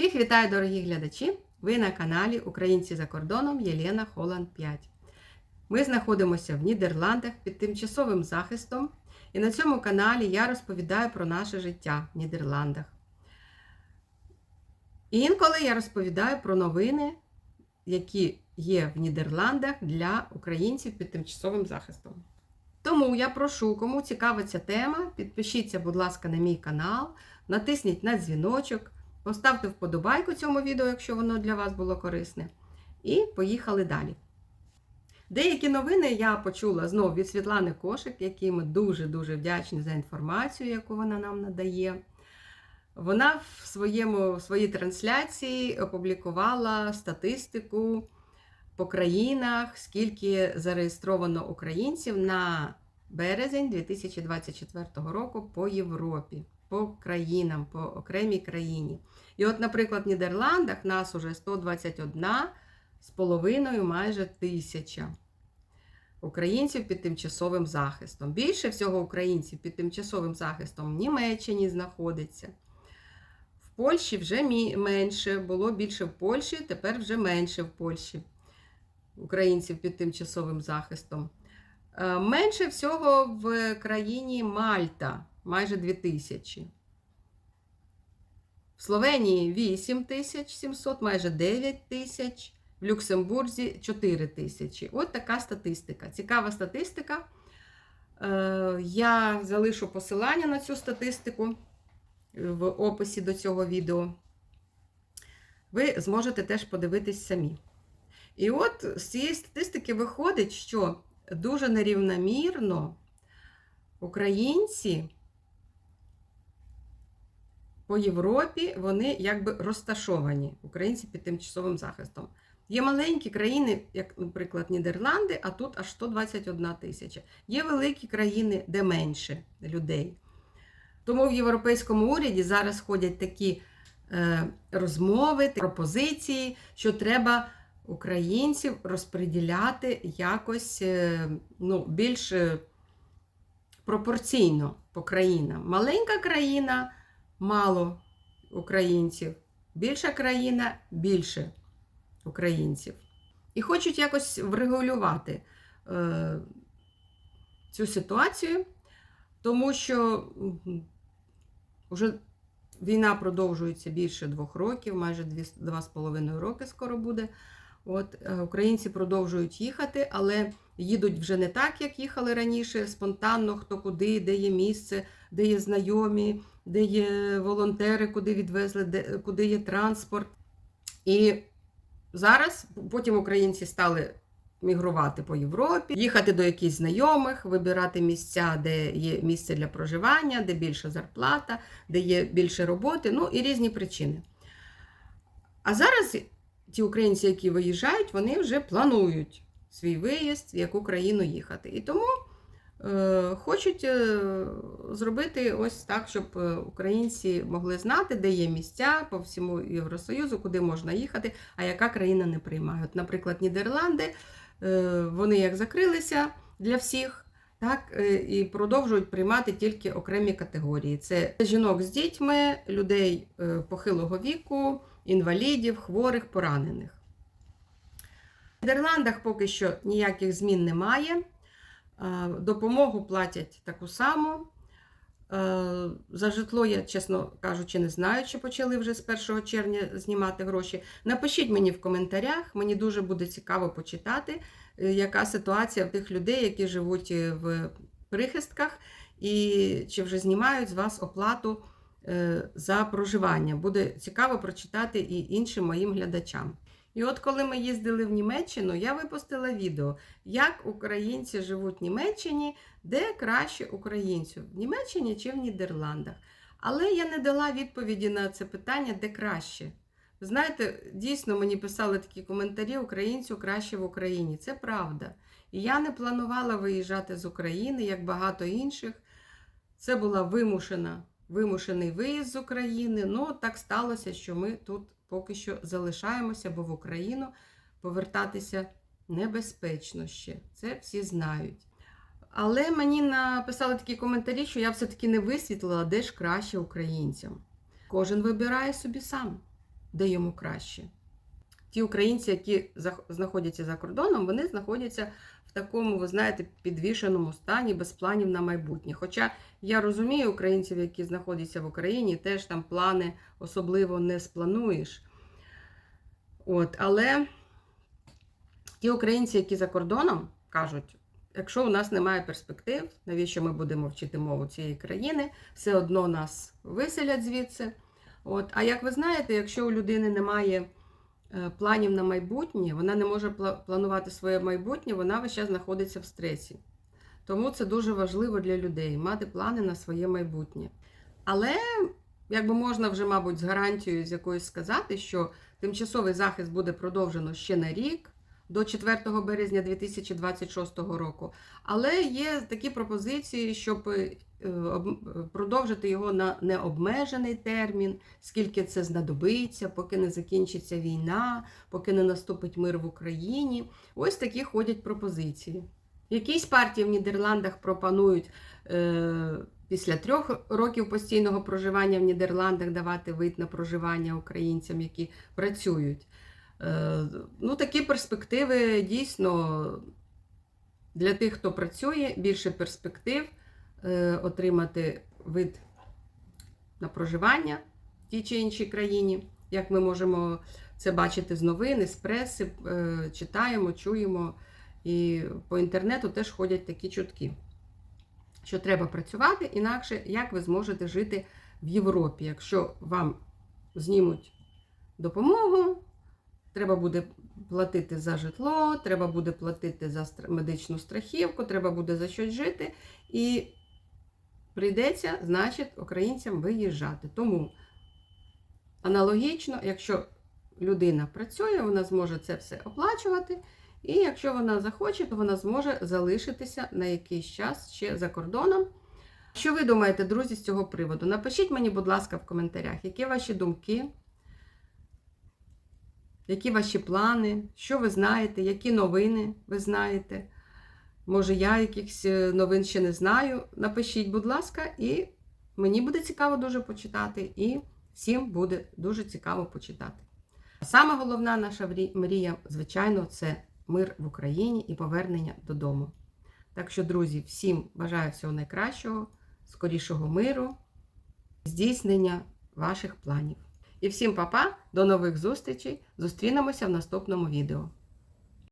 Всіх вітаю, дорогі глядачі! Ви на каналі Українці за кордоном Єлена Холланд 5. Ми знаходимося в Нідерландах під тимчасовим захистом, і на цьому каналі я розповідаю про наше життя в Нідерландах. І інколи я розповідаю про новини, які є в Нідерландах для українців під тимчасовим захистом. Тому я прошу, кому цікава ця тема, підпишіться, будь ласка, на мій канал, натисніть на дзвіночок, поставте вподобайку цьому відео, якщо воно для вас було корисне. І поїхали далі. Деякі новини я почула знову від Світлани Кошик, якій ми дуже-дуже вдячні за інформацію, яку вона нам надає. Вона в, своєму, в своїй трансляції опублікувала статистику по країнах, скільки зареєстровано українців на березень 2024 року по Європі, по країнам, по окремій країні. І от, наприклад, в Нідерландах нас уже 121 з половиною майже тисяча українців під тимчасовим захистом. Більше всього українців під тимчасовим захистом в Німеччині знаходиться. В Польщі вже менше, було більше в Польщі, тепер вже менше в Польщі українців під тимчасовим захистом. Е, Менше всього в країні Мальта, майже 2 тисячі. В Словенії 8 тисяч 700, майже 9 тисяч. В Люксембурзі 4 тисячі. От така статистика. Цікава статистика. Е, Я залишу посилання на цю статистику в описі до цього відео. Ви зможете теж подивитись самі. І от з цієї статистики виходить, що дуже нерівномірно українці по Європі вони якби розташовані, українці під тимчасовим захистом. Є маленькі країни, як, наприклад, Нідерланди, а тут аж 121 тисяча. Є великі країни, де менше людей. Тому в Європейському уряді зараз ходять такі е, розмови, пропозиції, що треба українців розподіляти якось е, ну, більш е, пропорційно по країнам. Маленька країна мало українців, більша країна більше українців. І хочуть якось врегулювати е, цю ситуацію, тому що вже війна продовжується більше двох років, майже дві, два з половиною роки скоро буде. От, е, Українці продовжують їхати, але їдуть вже не так, як їхали раніше, спонтанно, хто куди, де є місце, де є знайомі, де є волонтери, куди відвезли, де, куди є транспорт. І зараз потім українці стали мігрувати по Європі, їхати до якихось знайомих, вибирати місця, де є місце для проживання, де більша зарплата, де є більше роботи, ну і різні причини. А зараз ті українці, які виїжджають, вони вже планують свій виїзд, в яку країну їхати. І тому е, хочуть е, зробити ось так, щоб е, українці могли знати, де є місця по всьому Євросоюзу, куди можна їхати, а яка країна не приймає. От, Наприклад, Нідерланди, е, вони як закрилися для всіх. Так, е, і продовжують приймати тільки окремі категорії: це жінок з дітьми, людей похилого віку, інвалідів, хворих, поранених. В Нідерландах поки що ніяких змін немає. Е, Допомогу платять таку саму. Е, За житло я, чесно кажучи, не знаю, чи почали вже з 1 червня знімати гроші. Напишіть мені в коментарях, мені дуже буде цікаво почитати, е, яка ситуація в тих людей, які живуть в прихистках, і чи вже знімають з вас оплату за проживання. Буде цікаво прочитати і іншим моїм глядачам. І от коли ми їздили в Німеччину, я випустила відео, як українці живуть в Німеччині, де краще українців в Німеччині чи в Нідерландах. Але я не дала відповіді на це питання, де краще. Знаєте, дійсно мені писали такі коментарі: українцю краще в Україні. Це правда. І я не планувала виїжджати з України, як багато інших. Це була вимушена, вимушений виїзд з України. Ну, так сталося, що ми тут поки що залишаємося, бо в Україну повертатися небезпечно ще. Це всі знають. Але мені написали такі коментарі, що я все-таки не висвітлила, де ж краще українцям. Кожен вибирає собі сам. де йому краще. Ті українці, які знаходяться за кордоном, вони знаходяться такому, ви знаєте, підвішеному стані без планів на майбутнє. Хоча я розумію українців, які знаходяться в Україні, теж там плани особливо не сплануєш. От, але ті українці, які за кордоном, кажуть, якщо у нас немає перспектив, навіщо ми будемо вчити мову цієї країни, все одно нас виселять звідси. От, а як ви знаєте, якщо у людини немає планів на майбутнє, вона не може планувати своє майбутнє, вона весь час знаходиться в стресі. Тому це дуже важливо для людей мати плани на своє майбутнє. Але якби можна вже, мабуть, з гарантією з якоюсь сказати, що тимчасовий захист буде продовжено ще на рік до 4 березня 2026 року. Але є такі пропозиції, щоб е, продовжити його на необмежений термін, скільки це знадобиться, поки не закінчиться війна, поки не наступить мир в Україні. Ось такі ходять пропозиції. Якісь партії в Нідерландах пропонують е, після трьох років постійного проживання в Нідерландах давати вид на проживання українцям, які працюють. Е, ну, такі перспективи дійсно для тих, хто працює, більше перспектив е, отримати вид на проживання в тій чи іншій країні. Як ми можемо це бачити з новин, з преси, е, читаємо, чуємо. І по інтернету теж ходять такі чутки, що треба працювати, інакше як ви зможете жити в Європі, якщо вам знімуть допомогу, треба буде платити за житло, треба буде платити за медичну страхівку, треба буде за щось жити. І прийдеться, значить, українцям виїжджати. Тому аналогічно, якщо людина працює, вона зможе це все оплачувати. І якщо вона захоче, то вона зможе залишитися на якийсь час ще за кордоном. Що ви думаєте, друзі, з цього приводу? Напишіть мені, будь ласка, в коментарях, які ваші думки, які ваші плани, що ви знаєте, які новини ви знаєте. Може, я якихось е, новин ще не знаю. Напишіть, будь ласка, і мені буде цікаво дуже почитати, і всім буде дуже цікаво почитати. Саме головна наша мрія, звичайно, це мир в Україні і повернення додому. Так що, друзі, всім бажаю всього найкращого, скорішого миру, здійснення ваших планів. І всім па-па, до нових зустрічей! Зустрінемося в наступному відео.